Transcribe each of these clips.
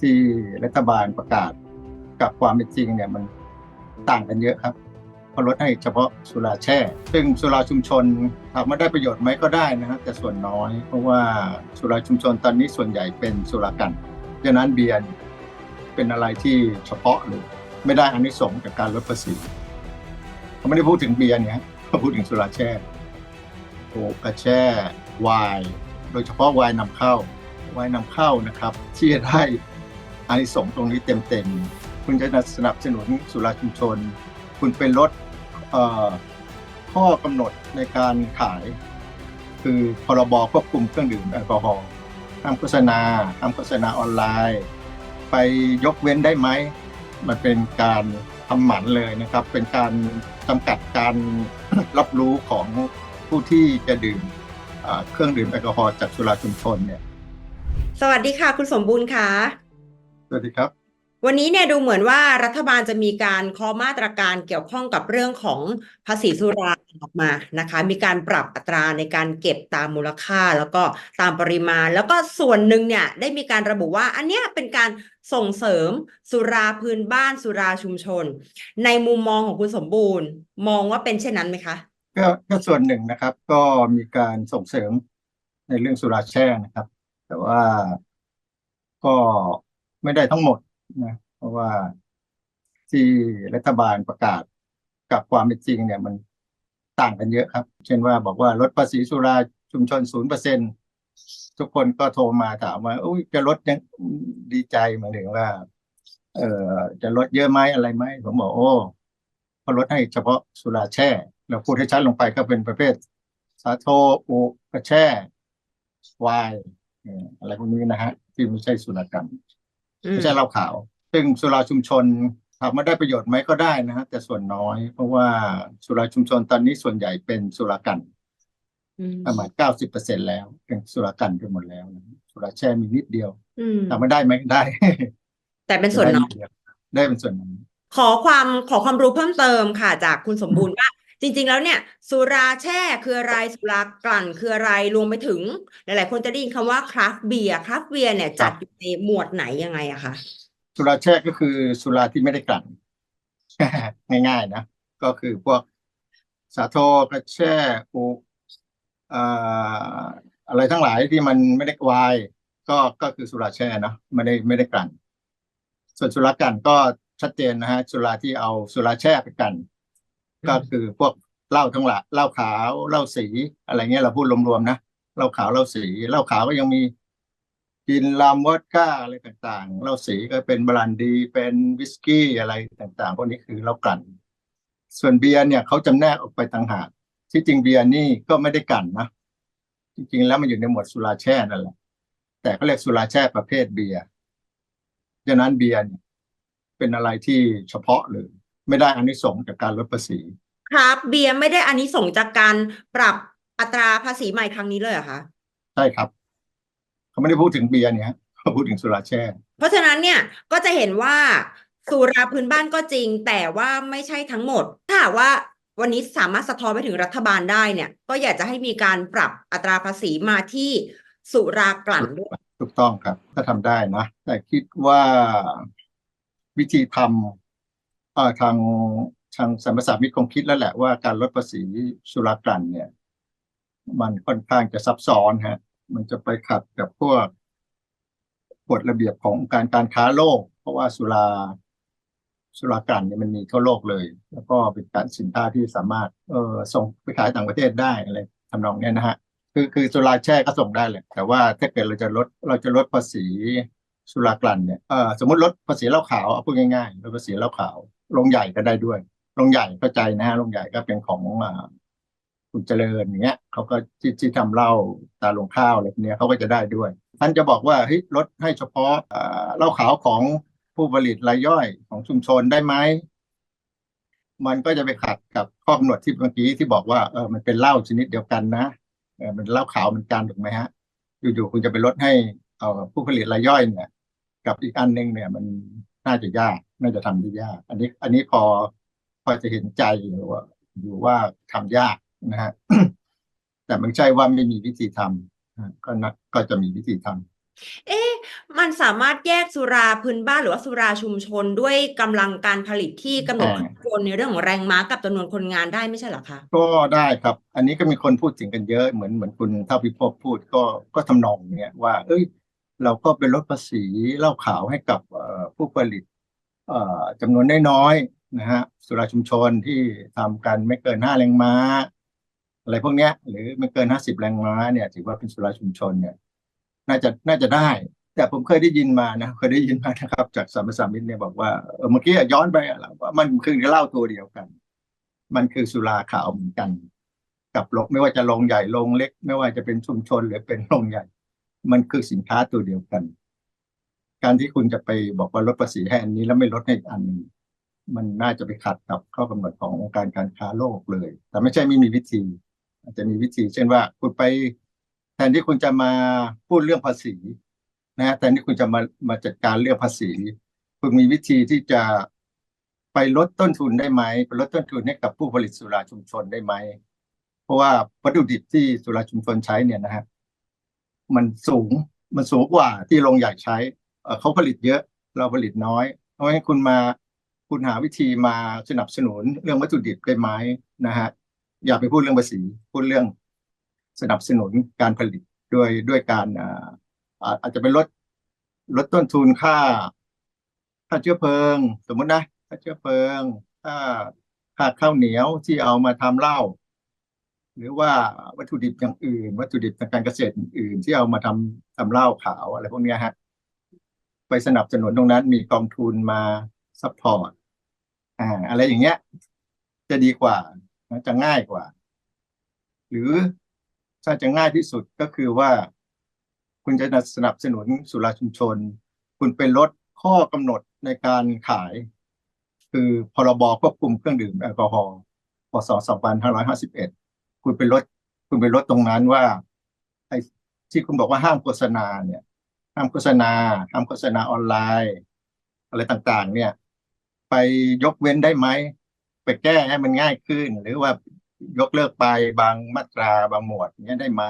ที่รัฐบาลประกาศกับความเป็นจริงเนี่ยมันต่างกันเยอะครับเขาลดให้เฉพาะสุราแช่ ซึ่งสุราชุมชนถามว่าได้ประโยชน์ไหมก็ได้นะฮะแต่ส่วนน้อย เพราะว่าสุราชุมชนตอนนี้ส่วนใหญ่เป็นสุรากันดังนั้นเบียร์เป็นอะไรที่เฉพาะเลยไม่ได้อานิสงส์จากการลดภาษีเขาไม่ได้พูดถึงเบียร์เนี่ยเขาพูดถึงสุราแช่โอ้กระแช่ไวน์โดยเฉพาะไวน์นำเข้าไว้นำเข้านะครับที่จะได้ อานิสงส์ตรงนี้เต็มๆ คุณจะสนับสนุนสุราชุมชน คุณเป็นลดข้อกำหนดในการขาย คือพรบควบคุมเครื่องดื่มแอลกอฮอล์ห้ามโฆษณาห้ามโฆษณาออนไลน์ ไปยกเว้นได้ไหม มันเป็นการทำหมันเลยนะครับ เป็นการจำกัดการรับรู้ของผู้ที่จะดื่มเครื่องดื่มแอลกอฮอล์จากสุราชุมชนเนี่ย สวัสดีค่ะ คุณสมบูรณ์ค่ะ สวัสดีครับ วันนี้เนี่ยดูเหมือนว่ารัฐบาลจะมีการเคาะมาตรการเกี่ยวข้องกับเรื่องของภาษีสุราออกมานะคะ มีการปรับอัตราในการเก็บตามมูลค่าแล้วก็ตามปริมาณ แล้วก็ส่วนหนึ่งเนี่ยได้มีการระบุว่า อันเนี้ยเป็นการส่งเสริมสุราพื้นบ้านสุราชุมชน ในมุมมองของคุณสมบูรณ์ มองว่าเป็นเช่นนั้นไหมคะก็ก็ส่วนหนึ่งนะครับ ก็มีการส่งเสริมในเรื่องสุราแช่นะครับ แต่ว่าก็ ไม่ได้ทั้งหมดนะเพราะว่าที่รัฐบาลประกาศกับความเป็นจริงเนี่ยมันต่างกันเยอะครับ เช่นว่าบอกว่าลดภาษีสุราชุมชนศูนย์เปอร์เซ็นทุกคนก็โทรมาถามว่าอุ้ยจะลดยังดีใจหมายถึงว่า เออจะลดเยอะไหมอะไรไหมผมบอกโอ้เขาลดให้เฉพาะสุราแช่ เราพูดให้ชัดลงไปก็เป็นประเภท สาโทอุกระแช่ไวน์อะไรพวกนี้นะฮะที่ไม่ใช่สุรกันอืม ไม่ใช่เหล้าขาว ซึ่งสุราชุมชนถามว่าได้ประโยชน์ไหมก็ได้นะฮะแต่ส่วนน้อย เพราะว่าสุราชุมชนตอนนี้ส่วนใหญ่เป็นสุรากันอืมประมาณเก้าสิบเปอร์เซ็นแล้วเป็นสุรากันไปหมดแล้วนะสุราแช่มีนิดเดียวอืมถามว่าได้ไหมได้ แต่เป็นส่วนน้อยได้ดเดีวได้เป็นส่วนน้อยขอความขอความรู้เพิ่มเติมค่ะ จากคุณสมบูรณ์ว่า จริงๆแล้วเนี่ย สุราแช่คืออะไรสุรากลั่นคืออะไรรวมไปถึง หลายๆ คนจะได้ยินคำว่าคราฟต์เบียร์คราฟต์เบียร์เนี่ยจัดอยู่ในหมวดไหนยังไงอะคะสุราแช่ก็คือสุราที่ไม่ได้กลั่น ง่ายๆนะ ก็คือพวกสาโทกระแช่อุเอ่ออะไรทั้งหลายที่มันไม่ได้ไวน์ก็ก็คือสุราแช่เนาะไม่ได้ไม่ได้กลั่น ส่วนสุรากลั่นก็ชัดเจนนะฮะ สุราที่เอาสุราแช่ไปกลั่น ก็คือพวกเหล้าทั้งหลายเหล้าขาวเหล้าสีอะไรเงี้ยเราพูดรวมๆนะเหล้าขาวเหล้าสีเหล้าขาวก็ยังมีกินลามวอดก้าอะไรต่างๆเหล้าสีก็เป็นบรันดีเป็นวิสกี้อะไรต่างๆพวกนี้คือเหล้ากลั่น ส่วนเบียร์เนี่ยเขาจำแนกออกไปต่างหากที่จริงเบียร์นี่ก็ไม่ได้กลั่นนะจริงๆแล้วมันอยู่ในหมวดสุราแช่นั่นแหละแต่เขาเรียกสุราแช่ประเภทเบียร์ดังนั้นเบียร์เนี่ยเป็นอะไรที่เฉพาะเลย ไม่ได้อานิสงส์จากการลดภาษี คราฟต์เบียร์ไม่ได้อานิสงส์จากการปรับอัตราภาษีใหม่ครั้งนี้เลยเหรอคะใช่ครับเขาไม่ได้พูดถึงเบียร์เนี่ยฮะเขาพูดถึงสุราแช่ เพราะฉะนั้นเนี่ยก็จะเห็นว่าสุราพื้นบ้านก็จริง แต่ว่าไม่ใช่ทั้งหมด ถ้าหากว่าวันนี้สามารถสะท้อนไปถึงรัฐบาลได้เนี่ย ก็อยากจะให้มีการปรับอัตราภาษีมาที่สุรากลั่นด้วยถูกต้องครับก็ทำได้นะ แต่คิดว่าวิธีทำเอ่อ ทางทางสรรพสามิตคงคิดแล้วแหละว่าการลดภาษีสุรากลั่นเนี่ย มันค่อนข้างจะซับซ้อนฮะ มันจะไปขัดกับพวกกฎระเบียบของการการค้าโลก เพราะว่าสุราสุรากลั่นเนี่ยมันมีทั่วโลกเลย แล้วก็เป็นการสินค้าที่สามารถเออส่งไปขายต่างประเทศได้อะไรทำนองเนี้ยนะฮะคือคือสุราแช่ก็ส่งได้เลยแต่ว่าถ้าเกิดเราจะลดเราจะลดภาษีสุรากลั่นเนี่ยเออสมมติลดภาษีเหล้าขาวเอาพูดง่ายๆลดภาษีเหล้าขาว โรงใหญ่ก็ได้ด้วยโรงใหญ่เข้าใจนะฮะโรงใหญ่ก็เป็นของคุณเจริญอย่างเงี้ยเขาก็ที่ที่ทำเหล้าตาลงข้าวอะไรพวกเนี้ยเขาก็จะได้ด้วย ท่านจะบอกว่าเฮ้ยลดให้เฉพาะเหล้าขาวของผู้ผลิตรายย่อยของชุมชนได้ไหมมันก็จะไปขัดกับข้อกำหนดที่เมื่อกี้ที่บอกว่าเออมันเป็นเหล้าชนิดเดียวกันนะเออมันเหล้าขาวเหมือนกันถูกไหมฮะ อยู่ๆคุณจะไปลดให้เอ่อผู้ผลิตรายย่อยเนี่ย กับอีกอันหนึงเนี่ย มัน น่าจะยากน่าจะทำได้ยาก อันนี้ อันนี้พอพอจะเห็นใจอยู่ว่าอยู่ว่าทำยากนะฮะแต่ไม่ใช่ว่าไม่มีวิธีทำนะก็นะก็จะมีวิธีทเอ๊ะมันสามารถแยกสุราพื้นบ้านหรือว่าสุราชุมชนด้วยกำลังการผลิตที่กำหนดอ่าข้างบนในเรื่องของแรงม้ากับจำนวนคนงานได้ไม่ใช่เหรอคะก็ได้ครับ อันนี้ก็มีคนพูดถึงกันเยอะเหมือนเหมือนคุณเท่าพิภพพูดก็ก็ทำนองเนี้ยว่า เอ้ย เราก็ไปลดภาษีเหล้าขาวให้กับผู้ผลิตจำนวนน้อยๆนะฮะสุราชุมชนที่ทำกันไม่เกินห้าแรงม้า อะไรพวกเนี้ย หรือไม่เกินห้าสิบแรงม้าเนี่ยถือว่าเป็นสุราชุมชนเนี่ยน่าจะน่าจะได้ แต่ผมเคยได้ยินมานะเคยได้ยินมานะครับ จากสามสามิตรเนี่ยบอกว่าเออเมื่อกี้ย้อนไปอะว่ามันคือเหล้าตัวเดียวกัน มันคือสุราขาวเหมือนกัน กับโรงไม่ว่าจะโรงใหญ่โรงเล็ก ไม่ว่าจะเป็นชุมชนหรือเป็นโรงใหญ่ มันคือสินค้าตัวเดียวกัน การที่คุณจะไปบอกว่าลดภาษีให้อันนี้แล้วไม่ลดให้อันนึ่งมันน่าจะไปขัดกับข้อกำหนดขององค์การการค้าโลกเลย แต่ไม่ใช่ไม่มีวิธี อาจจะมีวิธี เช่นว่าคุณไปแทนที่คุณจะมาพูดเรื่องภาษีนะฮะแทนที่คุณจะมามาจัดการเรื่องภาษี คุณมีวิธีที่จะไปลดต้นทุนได้ไหมไปลดต้นทุนให้กับผู้ผลิตสุราชุมชนได้ไหม เพราะว่าวัตถุดิบที่สุราชุมชนใช้เนี่ยนะฮะ มันสูงมันสูงกว่าที่โรงใหญ่ใช้เขาผลิตเยอะเราผลิตน้อย เพราะฉะนั้นคุณมาคุณหาวิธีมาสนับสนุนเรื่องวัตถุดิบได้ไหมนะฮะอย่าไปพูดเรื่องภาษีพูดเรื่องสนับสนุนการผลิตด้วยด้วยการอาอาอาจจะเป็นลดลดต้นทุนค่า ค่าเชื้อเพลิง สมมตินะค่าเชื้อเพลิงค่าค่าข้าวเหนียวที่เอามาทำเหล้า หรือว่าวัตถุดิบอย่างอื่น วัตถุดิบทางการเกษตรอื่นที่เอามาทำทำเหล้าขาวอะไรพวกนี้ฮะไปสนับสนุนตรงนั้นมีกองทุนมาซัพพอร์ตอ่าอะไรอย่างเงี้ย จะดีกว่าจะง่ายกว่า หรือถ้าจะง่ายที่สุดก็คือว่า คุณจะสนับสนุนสุราชุมชน คุณไปลดข้อกำหนดในการขาย คือพรบควบคุมเครื่องดื่มแอลกอฮอล์พศ2551 คุณไปลดคุณไปลดตรงนั้นว่าไอ้ที่คุณบอกว่าห้ามโฆษณาเนี่ย ห้ามโฆษณา ห้ามโฆษณาออนไลน์ อะไรต่างๆ เนี่ย ไปยกเว้นได้ไหมไปแก้ให้มันง่ายขึ้น หรือว่ายกเลิกไปบางมาตราบางหมวดเนี้ยได้ไหม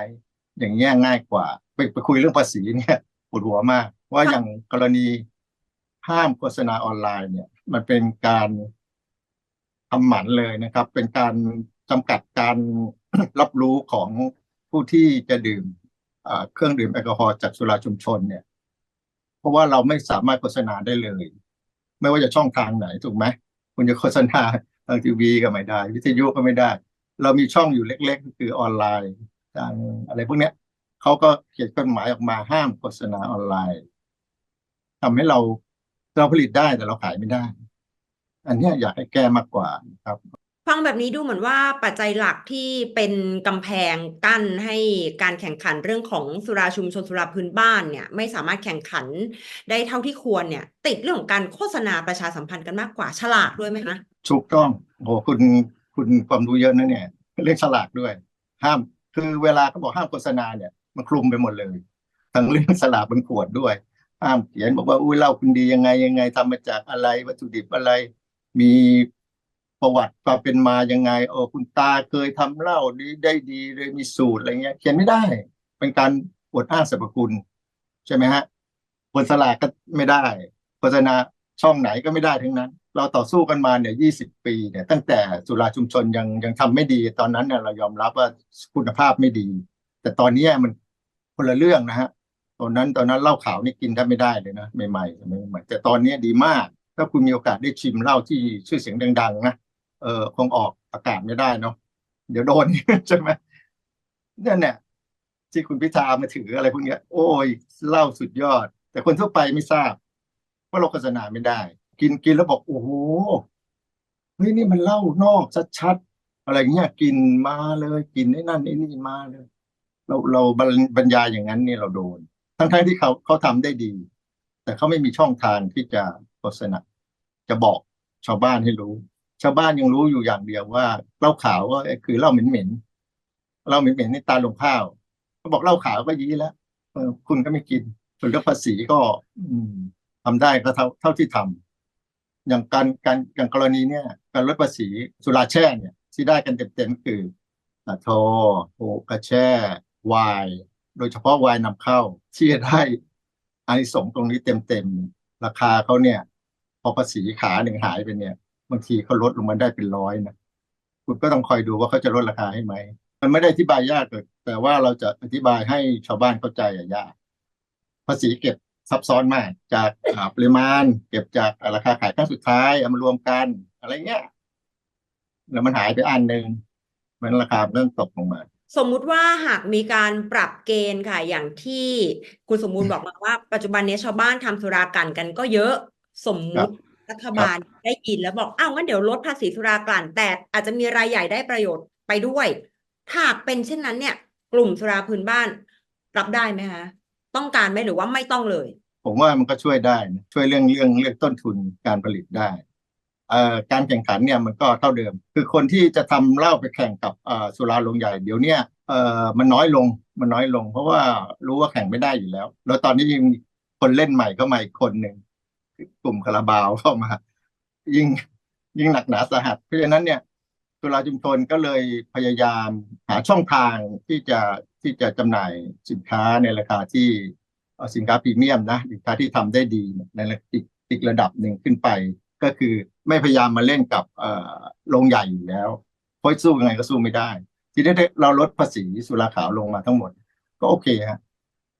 อย่างเงี้ยง่ายกว่า ไปไปคุยเรื่องภาษีเนี่ยปวดหัวมาก ว่าอย่างกรณีห้ามโฆษณาออนไลน์เนี่ย มันเป็นการทำหมันเลยนะครับ เป็นการจำกัดการ รับรู้ของผู้ที่จะดื่มเครื่องดื่มแอลกอฮอล์จากสุราชุมชนเนี่ย เพราะว่าเราไม่สามารถโฆษณาได้เลย ไม่ว่าจะช่องทางไหนถูกไหมคุณจะโฆษณาทางทีวีก็ไม่ได้ วิทยุก็ไม่ได้ เรามีช่องอยู่เล็ก ๆ คือออนไลน์ทางอะไรพวกเนี้ยเขาก็เขียนกฎหมายออกมาห้ามโฆษณาออนไลน์ทำให้เราเราผลิตได้แต่เราขายไม่ได้ อันนี้อยากให้แก้มากกว่านะครับ ฟังแบบนี้ดูเหมือนว่าปัจจัยหลักที่เป็นกำแพงกั้นให้การแข่งขันเรื่องของสุราชุมชนสุราพื้นบ้านเนี่ย ไม่สามารถแข่งขันได้เท่าที่ควรเนี่ย ติดเรื่องของการโฆษณาประชาสัมพันธ์กันมากกว่าฉลาดด้วยไหมคะถูกต้องโอ้โหคุณคุณความรู้เยอะนะเนี่ยเรื่องฉลากด้วย ห้ามคือเวลาเขาบอกห้ามโฆษณาเนี่ยมันคลุมไปหมดเลยทั้งเรื่องสลากบนขวดด้วยห้ามเขียนบอกว่าอุ้ยเหล้าคุณดียังไงยังไงทำมาจากอะไรวัตถุดิบอะไร มี ประวัติความเป็นมายังไงเออคุณตาเคยทำเหล้าดีได้ดีเลยมีสูตรอะไรเงี้ย เขียนไม่ได้ เป็นการอวดอ้างสรรพคุณ ใช่ไหมฮะบนสลากก็ไม่ได้โฆษณาช่องไหนก็ไม่ได้ทั้งนั้น เราต่อสู้กันมาเนี่ยยี่สิบปีเนี่ย ตั้งแต่สุราชุมชนยังยังทำไม่ดี ตอนนั้นเนี่ยเรายอมรับว่าคุณภาพไม่ดี แต่ตอนนี้มันคนละเรื่องนะฮะตอนนั้นตอนนั้นเหล้าขาวนี่กินแทบไม่ได้เลยนะใหม่ๆใหม่ๆแต่ตอนนี้ดีมาก ถ้าคุณมีโอกาสได้ชิมเหล้าที่ชื่อเสียงดังๆนะ เออคงออกอากาศไม่ได้เนาะเดี๋ยวโดนใช่ไหมเนี่ยเนี่ยที่คุณพิธามาถืออะไรพวกเนี้ยโอ้ยเล้าสุดยอด แต่คนทั่วไปไม่ทราบเพราะเราโฆษณาไม่ได้ กินกินแล้วบอกโอ้โหเฮ้ยนี่มันเล้านอกชัดๆอะไรเงี้ยกินมาเลยกินไอ้นั่นไอ้นี่มาเลย เราเราบรรบรรยายอย่างนั้นเนี่ยเราโดน ทั้งๆที่เขาเขาทำได้ดี แต่เขาไม่มีช่องทางที่จะโฆษณาจะบอกชาวบ้านให้รู้ ชาวบ้านยังรู้อยู่อย่างเดียวว่าเหล้าขาวก็คือเหล้าเหม็นๆเหล้าเหม็นๆนี่ตาลงข้าวเขาบอกเหล้าขาวก็ยี้แล้วคุณก็ไม่กินส่วนเรื่องภาษีก็อืมทำได้ก็เท่าเท่าที่ทำอย่างการการอย่างกรณีเนี่ย การลดภาษีสุราแช่เนี่ย ที่ได้กันเต็มๆคืออ่าโทโฮกระแช่ไวน์โดยเฉพาะไวน์นำเข้า ที่จะได้อานิสงส์ตรงนี้เต็มๆราคาเขาเนี่ย พอภาษีขาหนึ่งหายไปเนี่ย บางทีเขาลดลงมาได้เป็นร้อยนะคุณก็ต้องคอยดูว่าเขาจะลดราคาให้ไหม มันไม่ได้อธิบายยากเลยแต่ว่าเราจะอธิบายให้ชาวบ้านเข้าใจอะยากภาษีเก็บซับซ้อนมาก จากปริมาณ เก็บจากราคาขายครั้งสุดท้ายเอามารวมกัน อะไรเงี้ยแล้วมันหายไปอันหนึ่งมันราคาเริ่มตกลงมาสมมุติว่าหากมีการปรับเกณฑ์ค่ะ อย่างที่คุณสมบูรณ์บอกมาว่า ปัจจุบันนี้ชาวบ้านทำสุรากันกันก็เยอะ สมมุติ รัฐบาลได้ยินแล้วบอกอ้าวงั้นเดี๋ยวลดภาษีสุรากลั่นแต่อาจจะมีรายใหญ่ได้ประโยชน์ไปด้วย ถ้าหากเป็นเช่นนั้นเนี่ย กลุ่มสุราพื้นบ้านรับได้ไหมคะต้องการไหมหรือว่าไม่ต้องเลย ผมว่ามันก็ช่วยได้นะช่วยเรื่องเรื่องเรื่องต้นทุนการผลิตได้เอ่อการแข่งขันเนี่ยมันก็เท่าเดิม คือคนที่จะทำเหล้าไปแข่งกับเอ่อสุราโรงใหญ่ เดี๋ยวเนี้ยเอ่อมันน้อยลงมันน้อยลง เพราะว่ารู้ว่าแข่งไม่ได้อยู่แล้ว แล้วตอนนี้ยังมีคนเล่นใหม่เข้ามาอีกคนหนึ่งคือ กลุ่มคาราบาวเข้ามา ยิ่งยิ่งหนักหนาสาหัส เพราะฉะนั้นเนี่ยสุราชุมชนก็เลยพยายามหาช่องทางที่จะที่จะจำหน่ายสินค้าในราคาที่สินค้าพรีเมียมนะสินค้าที่ทำได้ดีในระอีกอีกระดับหนึ่งขึ้นไป ก็คือไม่พยายามมาเล่นกับอ่อโรงใหญ่อยู่แล้วเพราะสู้ยังไงก็สู้ไม่ได้ ทีนี้เราลดภาษีสุราขาวลงมาทั้งหมด ก็โอเคฮะ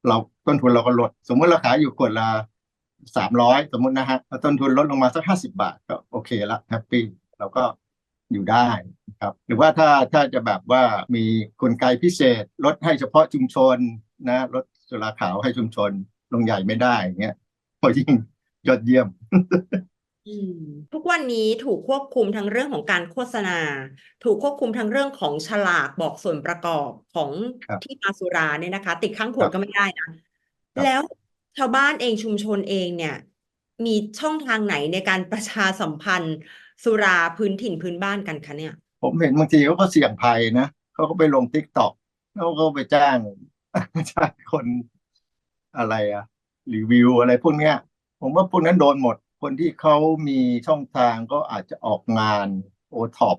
เราต้นทุนเราก็ลด สมมติราคาอยู่ขวดละ สามร้อยสมมตินะฮะแล้วต้นทุนลดลงมาสักห้าสิบาท ก็โอเคละแฮปปี้เราก็อยู่ได้นะครับหรือว่าถ้าถ้าจะแบบว่ามีกลไกพิเศษลดให้เฉพาะชุมชนนะลดสุราขาวให้ชุมชนลงใหญ่ไม่ได้อย่างเงี้ยพอยิ่งยอดเยี่ยมอืมทุกวันนี้ถูกควบคุมทั้งเรื่องของการโฆษณา ถูกควบคุมทั้งเรื่องของฉลากบอกส่วนประกอบของครับที่มาสุราเนี่ยนะคะ ติดข้างขวดครับก็ไม่ได้นะครับแล้ว ชาวบ้านเองชุมชนเองเนี่ย มีช่องทางไหนในการประชาสัมพันธ์ สุราพื้นถิ่นพื้นบ้านกันคะเนี่ย ผมเห็นบางทีเขาก็เสี่ยงภัยนะเขาก็ไปลงทิกตอกแล้วก็ไปจ้างจ้างคนอะไรอะรีวิวอะไรพวกเนี้ย ผมว่าพวกนั้นโดนหมด คนที่เขามีช่องทางก็อาจจะออกงานโอท็อป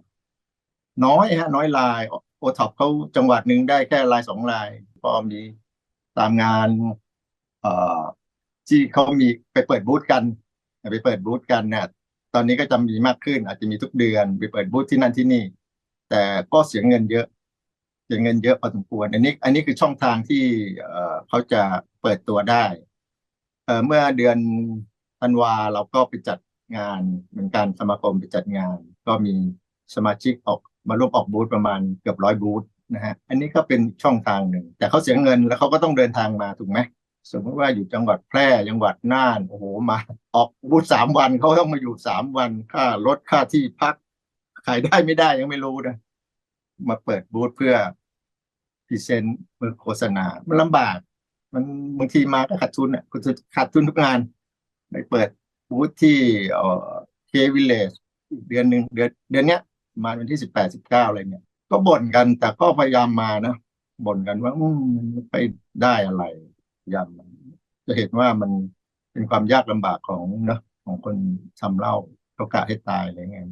น้อยฮะ น้อยรายโอท็อปเขาจังหวัดหนึ่งได้แค่รายสองรายก็มีตามงาน ที่เขามีไปเปิดบูธกันไปเปิดบูธกันเนี่ยตอนนี้ก็จะมีมากขึ้น อาจจะมีทุกเดือนไปเปิดบูธที่นั่นที่นี่ แต่ก็เสียเงินเยอะเสียเงินเยอะพอสมควรอันนี้ อันนี้คือช่องทางที่เขาจะเปิดตัวได้เอ่อเมื่อเดือนธันวาเราก็ไปจัดงานเหมือนกันสมาคมไปจัดงาน ก็มีสมาชิกออกมาร่วมออกบูธประมาณเกือบร้อยบูธนะฮะอันนี้ก็เป็นช่องทางหนึ่ง แต่เขาเสียเงินแล้วเขาก็ต้องเดินทางมาถูกไหม สมมติว่าอยู่จังหวัดแพร่จังหวัดน่านโอ้โหมา ออกบูธสามวันเขาต้องมาอยู่สามวันค่ารถค่าที่พักขายได้ไม่ได้ยังไม่รู้นะมาเปิดบูธเพื่อพรีเซนต์เพื่อโฆษณา มันลำบาก มันบางทีมาก็ขาดทุนอะคุณจะขาดทุนทุกงานไปเปิดบูธที่เอ่อเควิลเลจเดือนหนึ่งเดือนเดือนเนี้ยมาวันที่สิบแปดสิบเก้าอะไรเนี่ย ก็บ่นกันแต่ก็พยายามมานะบ่นกันว่าอืมมันไปได้อะไร ยามจะเห็นว่ามันเป็นความยากลำบากของเนาะของคนทำเหล้าเขากะให้ตายอะไรเงี้ย